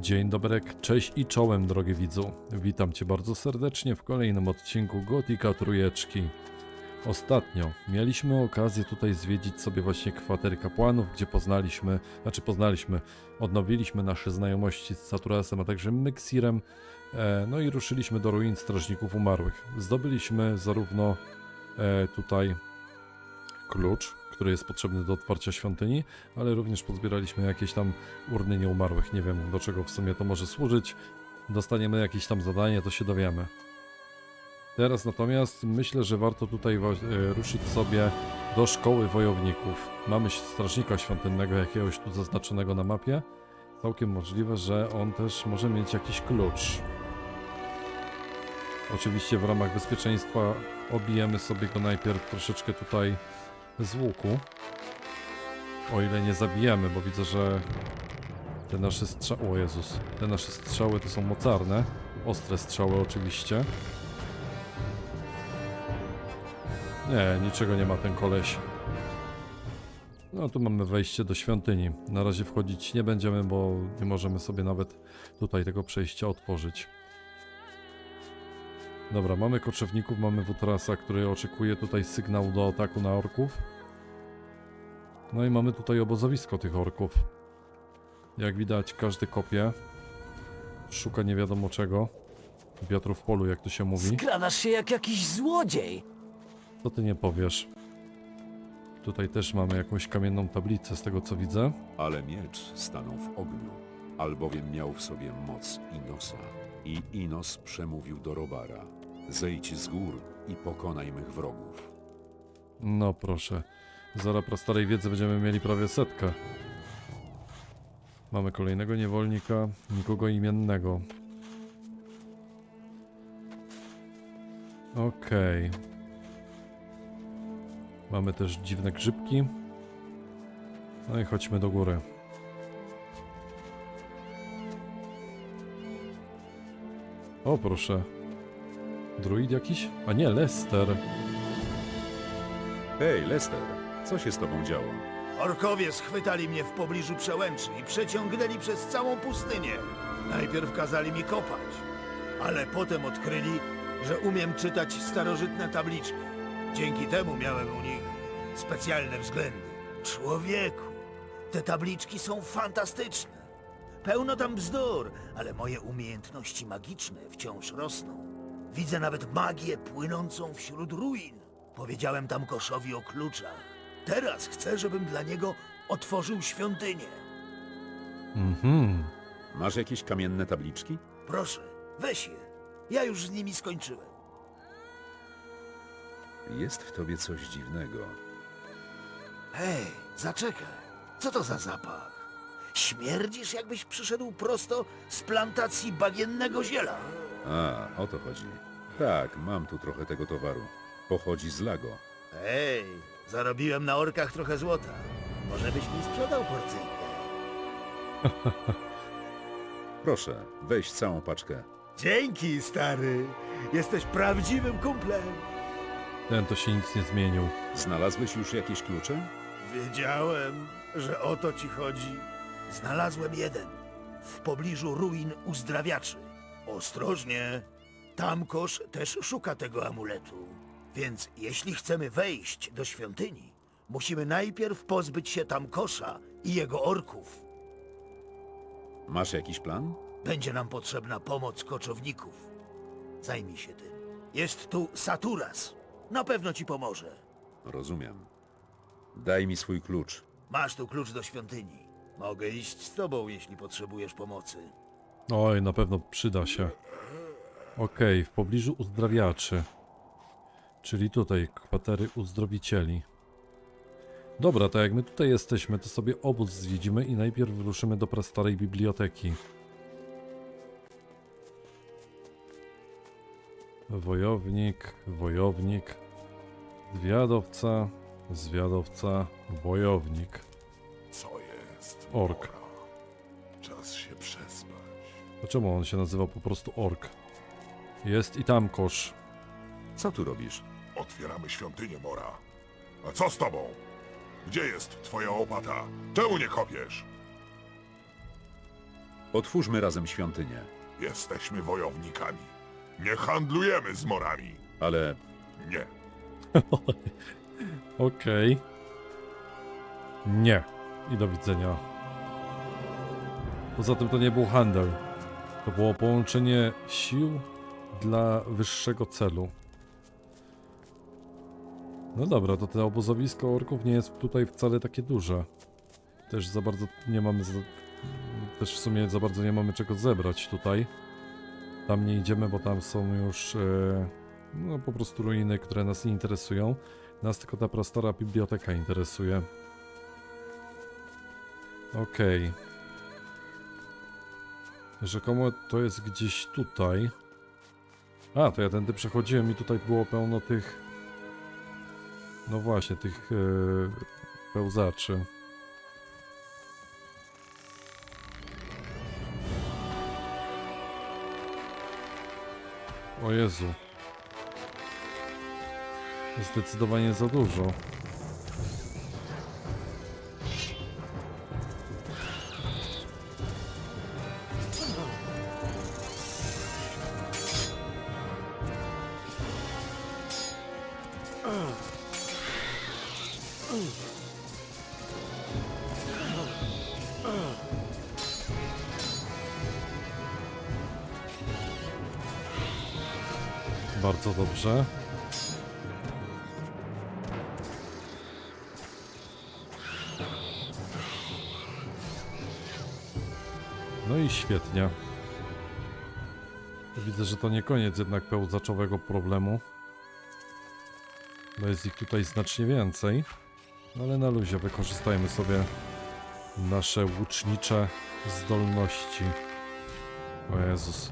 Dzień dobry, cześć i czołem drogi widzu. Witam Cię bardzo serdecznie w kolejnym odcinku Gotika Trójeczki. Ostatnio mieliśmy okazję tutaj zwiedzić sobie właśnie kwatery kapłanów, gdzie poznaliśmy, znaczy poznaliśmy, odnowiliśmy nasze znajomości z Saturasem, a także Myxirem, e, no i ruszyliśmy do ruin Strażników Umarłych. Zdobyliśmy zarówno e, tutaj klucz, który jest potrzebny do otwarcia świątyni, ale również pozbieraliśmy jakieś tam urny nieumarłych. Nie wiem do czego w sumie to może służyć. Dostaniemy jakieś tam zadanie, to się dowiemy. Teraz natomiast myślę, że warto tutaj e, ruszyć sobie do szkoły wojowników. Mamy strażnika świątynnego jakiegoś tu zaznaczonego na mapie. Całkiem możliwe, że on też może mieć jakiś klucz. Oczywiście w ramach bezpieczeństwa obijemy sobie go najpierw troszeczkę tutaj z łuku. O ile nie zabijemy, bo widzę, że te nasze strzały... O Jezus. Te nasze strzały to są mocarne. Ostre strzały oczywiście. Nie, niczego nie ma ten koleś. No tu mamy wejście do świątyni. Na razie wchodzić nie będziemy, bo nie możemy sobie nawet tutaj tego przejścia otworzyć. Dobra, mamy koczowników, mamy Wutrasa, który oczekuje tutaj sygnał do ataku na orków. No i mamy tutaj obozowisko tych orków. Jak widać, każdy kopie. Szuka nie wiadomo czego. Wiatru w polu, jak to się mówi. Skradasz się jak jakiś złodziej. Co ty nie powiesz? Tutaj też mamy jakąś kamienną tablicę, z tego co widzę. Ale miecz stanął w ogniu, albowiem miał w sobie moc Inosa. I Inos przemówił do Robara: Zejdź z gór i pokonaj mych wrogów. No proszę. Zara prastarej wiedzy będziemy mieli prawie setkę. Mamy kolejnego niewolnika, nikogo imiennego. Okej. Mamy też dziwne grzybki. No i chodźmy do góry. O proszę. Druid jakiś? A nie, Lester. Hej, Lester, co się z tobą działo? Orkowie schwytali mnie w pobliżu przełęczy i przeciągnęli przez całą pustynię. Najpierw kazali mi kopać, ale potem odkryli, że umiem czytać starożytne tabliczki. Dzięki temu miałem u nich specjalne względy. Człowieku, te tabliczki są fantastyczne. Pełno tam bzdur, ale moje umiejętności magiczne wciąż rosną. Widzę nawet magię płynącą wśród ruin. Powiedziałem tam Koszowi o kluczach. Teraz chcę, żebym dla niego otworzył świątynię. Mhm. Masz jakieś kamienne tabliczki? Proszę, weź je. Ja już z nimi skończyłem. Jest w tobie coś dziwnego. Hej, zaczekaj. Co to za zapach? Śmierdzisz, jakbyś przyszedł prosto z plantacji bagiennego ziela. A, o to chodzi. Tak, mam tu trochę tego towaru. Pochodzi z Lago. Hej, zarobiłem na orkach trochę złota. Może byś mi sprzedał porcyjkę? Proszę, weź całą paczkę. Dzięki, stary. Jesteś prawdziwym kumplem. Ten to się nic nie zmienił. Znalazłeś już jakieś klucze? Wiedziałem, że o to ci chodzi. Znalazłem jeden. W pobliżu ruin uzdrawiaczy. Ostrożnie. Tamkosz też szuka tego amuletu. Więc jeśli chcemy wejść do świątyni, musimy najpierw pozbyć się Tamkosza i jego orków. Masz jakiś plan? Będzie nam potrzebna pomoc koczowników. Zajmij się tym. Jest tu Saturas. Na pewno ci pomoże. Rozumiem. Daj mi swój klucz. Masz tu klucz do świątyni. Mogę iść z tobą, jeśli potrzebujesz pomocy. Oj, na pewno przyda się. Okej, w pobliżu uzdrawiaczy. Czyli tutaj, kwatery uzdrowicieli. Dobra, to jak my tutaj jesteśmy, to sobie obóz zwiedzimy i najpierw ruszymy do prastarej biblioteki. Wojownik, wojownik, zwiadowca, zwiadowca, wojownik. Ork. Czas się przespać. Dlaczego on się nazywa po prostu ork? Jest i tam kosz. Co tu robisz? Otwieramy świątynię, Mora. A co z tobą? Gdzie jest twoja łopata? Czemu nie kopiesz? Otwórzmy razem świątynię. Jesteśmy wojownikami. Nie handlujemy z morami. Ale Nie. Okej. Nie. I do widzenia. Poza tym to nie był handel. To było połączenie sił dla wyższego celu. No dobra, to to obozowisko orków nie jest tutaj wcale takie duże. Też za bardzo nie mamy. Za... Też w sumie za bardzo nie mamy czego zebrać tutaj. Tam nie idziemy, bo tam są już. E... No po prostu ruiny, które nas nie interesują. Nas tylko ta prastara biblioteka interesuje. Okej. Rzekomo to jest gdzieś tutaj. A, to ja tędy przechodziłem i tutaj było pełno tych... No właśnie, tych yy, pełzaczy. O Jezu. Zdecydowanie za dużo. Bardzo dobrze. No i świetnie. Widzę, że to nie koniec jednak pełzaczowego problemu. Bo jest ich tutaj znacznie więcej. No Ale na luzie wykorzystajmy sobie nasze łucznicze zdolności. O Jezus.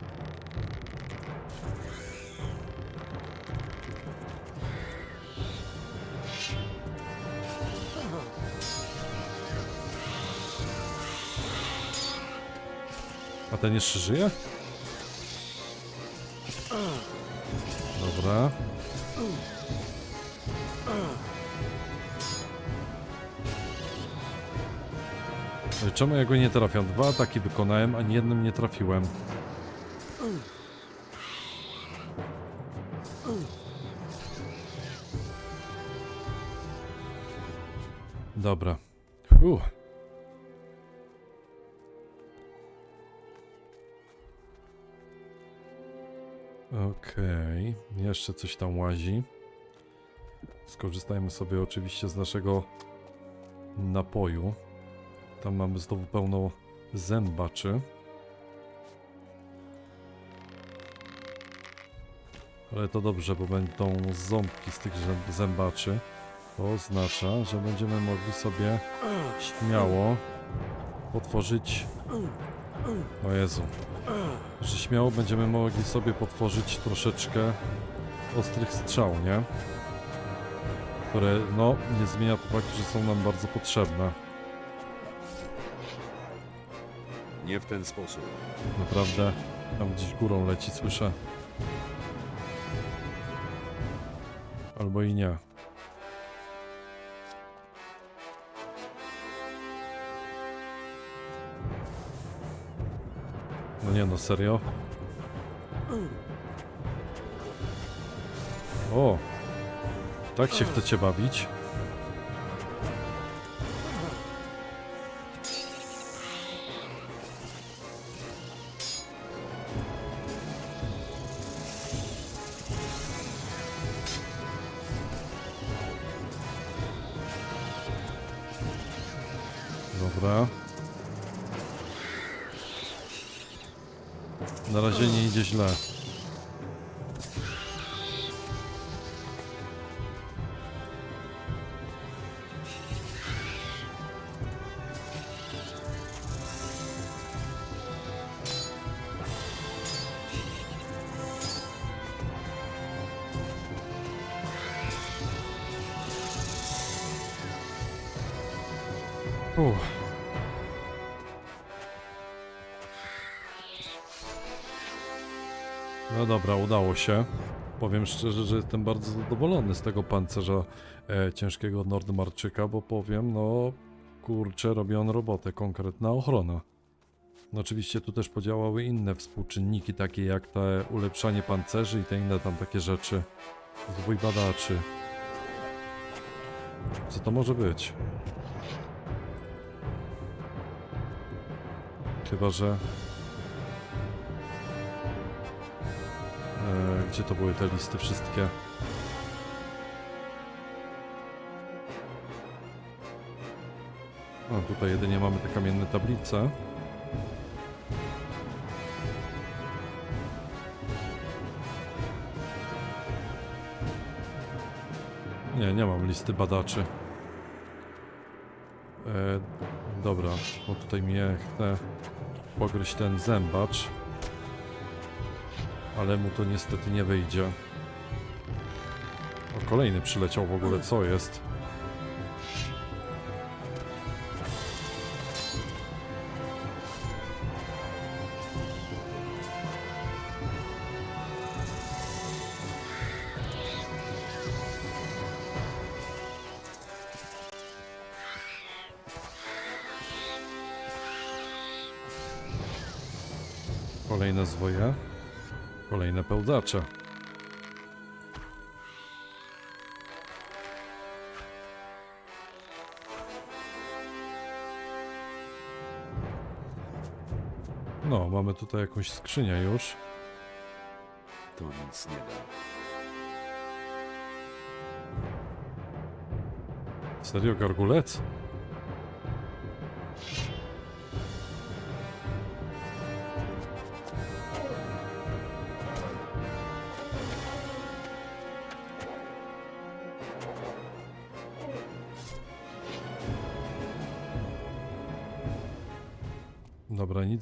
A ten jeszcze żyje? Dobra. Czemu ja go nie trafiam? Dwa ataki wykonałem, ani jednym nie trafiłem. Dobra. Okej, jeszcze coś tam łazi. Skorzystajmy sobie oczywiście z naszego napoju. Tam mamy znowu pełno zębaczy. Ale to dobrze, bo będą ząbki z tych zęb- zębaczy. To oznacza, że będziemy mogli sobie śmiało potworzyć... O Jezu. Że śmiało będziemy mogli sobie potworzyć troszeczkę ostrych strzał, nie? Które, no, nie zmienia to faktu, że są nam bardzo potrzebne. Nie w ten sposób. Naprawdę, tam gdzieś górą leci, słyszę. Albo i nie. No nie no, serio? O! Tak się chcecie bawić? Razie nie No dobra, udało się. Powiem szczerze, że jestem bardzo zadowolony z tego pancerza e, ciężkiego Nordmarczyka, bo powiem, no kurczę, robi on robotę, konkretna ochrona. No oczywiście tu też podziałały inne współczynniki, takie jak te ulepszanie pancerzy i te inne tam takie rzeczy. Zwój badaczy. Co to może być? Chyba, że... gdzie to były te listy wszystkie? No tutaj jedynie mamy te kamienne tablice. Nie, nie mam listy badaczy. E, dobra, bo tutaj mnie chce pogryźć ten zębacz. Ale mu to niestety nie wyjdzie. O, kolejny przyleciał w ogóle, co jest? Pełzacze. No, mamy tutaj jakąś skrzynię już. To nic nie da. Serio, gargulec?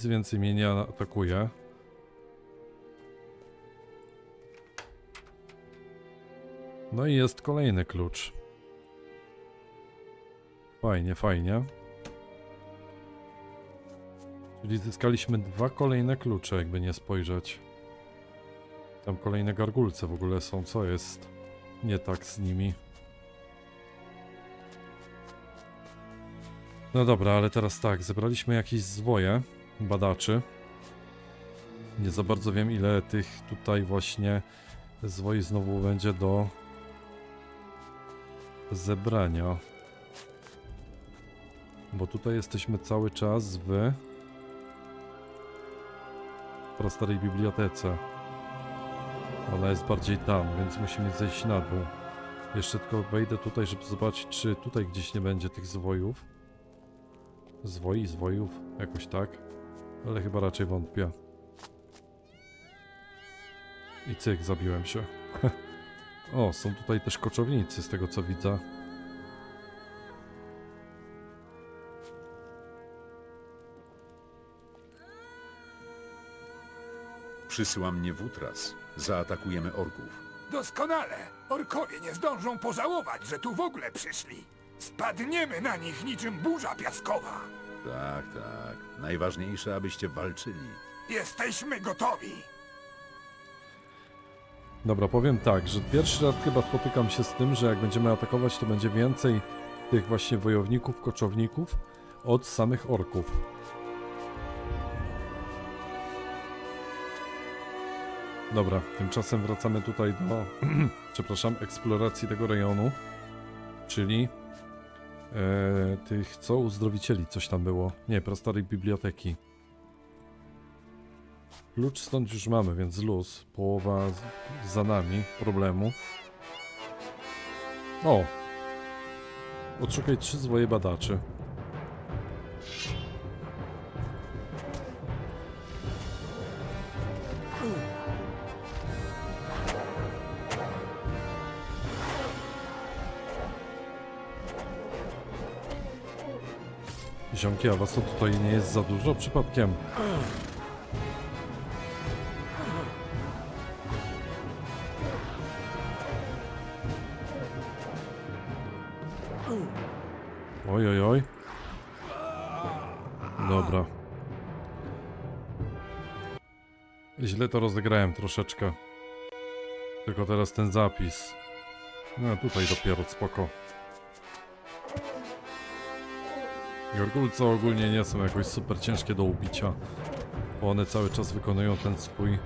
Więcej mnie nie atakuje. No i jest kolejny klucz. Fajnie, fajnie. Czyli zyskaliśmy dwa kolejne klucze, jakby nie spojrzeć. Tam kolejne gargulce w ogóle są, co jest nie tak z nimi. No dobra, ale teraz tak, zebraliśmy jakieś zwoje badaczy. Nie za bardzo wiem ile tych tutaj właśnie zwoi znowu będzie do zebrania. Bo tutaj jesteśmy cały czas w prastarej bibliotece. Ona jest bardziej tam, więc musimy zejść na dół. Jeszcze tylko wejdę tutaj, żeby zobaczyć, czy tutaj gdzieś nie będzie tych zwojów. Zwoi, zwojów, jakoś tak. Ale chyba raczej wątpię. I cyk, zabiłem się. o, są tutaj też koczownicy, z tego co widzę. Przysyła mnie Wutras. Zaatakujemy orków. Doskonale. Orkowie nie zdążą pożałować, że tu w ogóle przyszli. Spadniemy na nich niczym burza piaskowa. Tak, tak. Najważniejsze, abyście walczyli. Jesteśmy gotowi. Dobra, powiem tak, że pierwszy raz chyba spotykam się z tym, że jak będziemy atakować, to będzie więcej tych właśnie wojowników, koczowników od samych orków. Dobra, tymczasem wracamy tutaj do, przepraszam, eksploracji tego rejonu, czyli e, tych, co, uzdrowicieli, coś tam było. Nie, prastarej biblioteki. Klucz stąd już mamy, więc luz. Połowa za nami problemu. O! Odszukaj trzy zwoje badaczy. Ziomki, a was to tutaj nie jest za dużo przypadkiem? Oj, oj, oj. Dobra. Źle to rozegrałem troszeczkę. Tylko teraz ten zapis. No tutaj dopiero spoko. Gorgulce ogólnie nie są jakoś super ciężkie do ubicia, bo one cały czas wykonują ten swój e,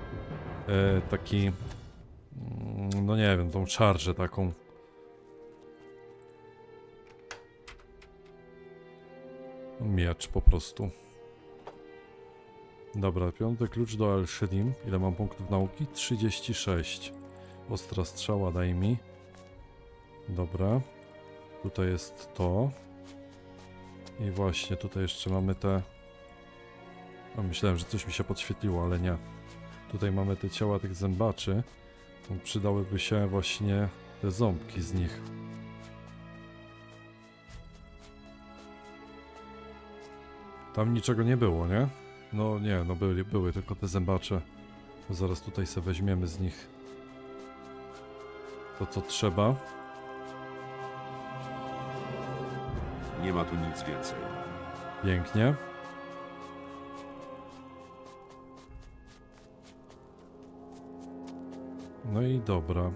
taki, mm, no nie wiem, tą szarżę taką. Miecz po prostu. Dobra, piąty klucz do Al-Shedim. Ile mam punktów nauki? 36. Ostra strzała daj mi. Dobra. Tutaj jest to. I właśnie tutaj jeszcze mamy te... A myślałem, że coś mi się podświetliło, ale nie. Tutaj mamy te ciała tych zębaczy. To Przydałyby się właśnie te ząbki z nich. Tam niczego nie było, nie? No nie, no były, były tylko te zębacze. Zaraz tutaj sobie weźmiemy z nich to, co trzeba. Nie ma tu nic więcej. Pięknie. No i dobra.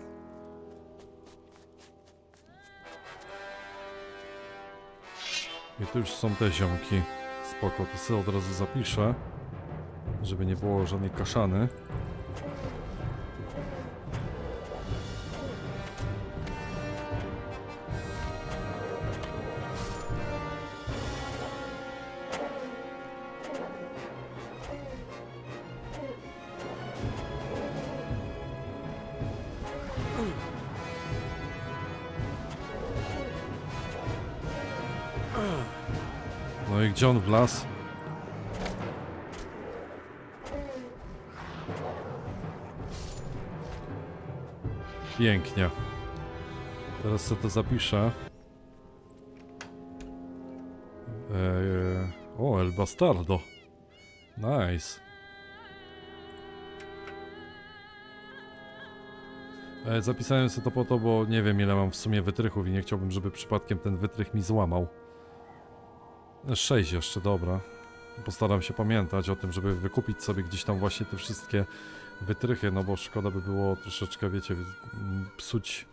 I tu już są te ziomki. Spoko, to sobie od razu zapiszę. Żeby nie było żadnej kaszany. Gdzie on? Pięknie. Teraz sobie to zapiszę. Eee, o, El Bastardo. Nice. E, zapisałem sobie to po to, bo nie wiem ile mam w sumie wytrychów i nie chciałbym, żeby przypadkiem ten wytrych mi złamał. 6 jeszcze, dobra. Postaram się pamiętać o tym, żeby wykupić sobie gdzieś tam właśnie te wszystkie wytrychy, no bo szkoda by było troszeczkę, wiecie, psuć,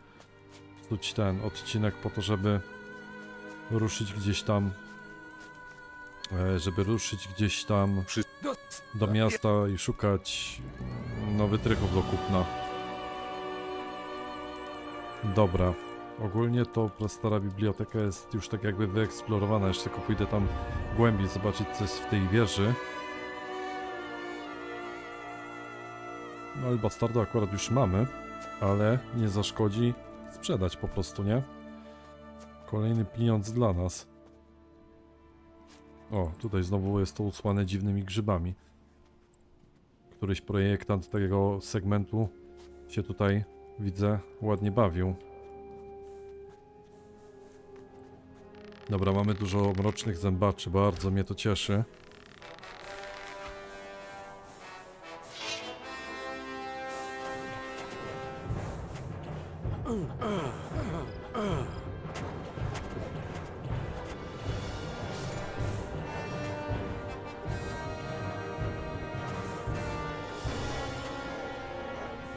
psuć ten odcinek po to, żeby ruszyć gdzieś tam, e, żeby ruszyć gdzieś tam Do... miasta i szukać no, wytrychów do kupna. Dobra. Ogólnie to stara biblioteka jest już tak jakby wyeksplorowana. Jeszcze tylko pójdę tam głębiej zobaczyć co jest w tej wieży. No ale bastardo akurat już mamy, ale nie zaszkodzi sprzedać po prostu, nie? Kolejny pieniądz dla nas. O, tutaj znowu jest to usłane dziwnymi grzybami. Któryś projektant tego segmentu się tutaj, widzę, ładnie bawił. Dobra, mamy dużo mrocznych zębaczy, bardzo mnie to cieszy.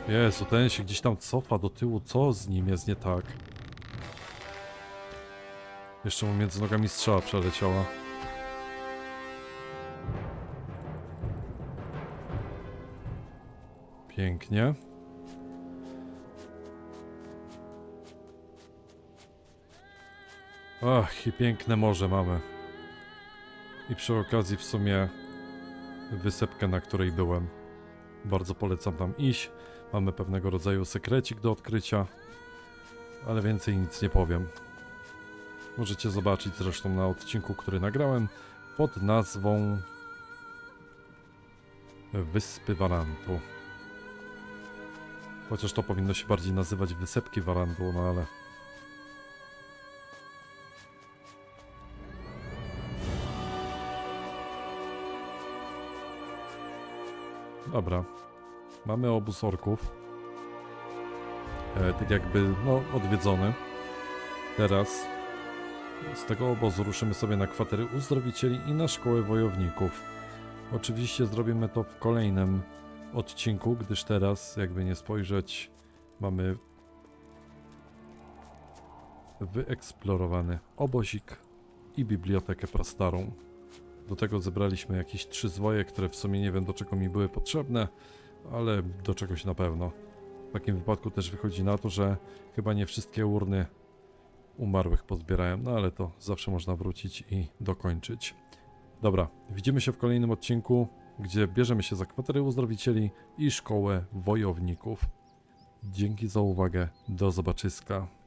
Jezu, ten się gdzieś tam cofa do tyłu, co z nim jest nie tak? Jeszcze mu między nogami strzała przeleciała. Pięknie. Ach, i piękne morze mamy. I przy okazji w sumie wysepkę, na której byłem. Bardzo polecam tam iść. Mamy pewnego rodzaju sekrecik do odkrycia, ale więcej nic nie powiem. Możecie zobaczyć zresztą na odcinku, który nagrałem pod nazwą Wyspy Warantu. Chociaż to powinno się bardziej nazywać Wysepki Warantu, no ale... Dobra. Mamy obóz orków. E, tak jakby, no, odwiedzony. Teraz z tego obozu ruszymy sobie na kwatery uzdrowicieli i na szkołę wojowników. Oczywiście zrobimy to w kolejnym odcinku, gdyż teraz, jakby nie spojrzeć, mamy wyeksplorowany obozik i bibliotekę prastarą. Do tego zebraliśmy jakieś trzy zwoje, które w sumie nie wiem do czego mi były potrzebne, ale do czegoś na pewno. W takim wypadku też wychodzi na to, że chyba nie wszystkie urny umarłych pozbierałem, no ale to zawsze można wrócić i dokończyć. Dobra, widzimy się w kolejnym odcinku, gdzie bierzemy się za kwatery uzdrowicieli i szkołę wojowników. Dzięki za uwagę, do zobaczyska.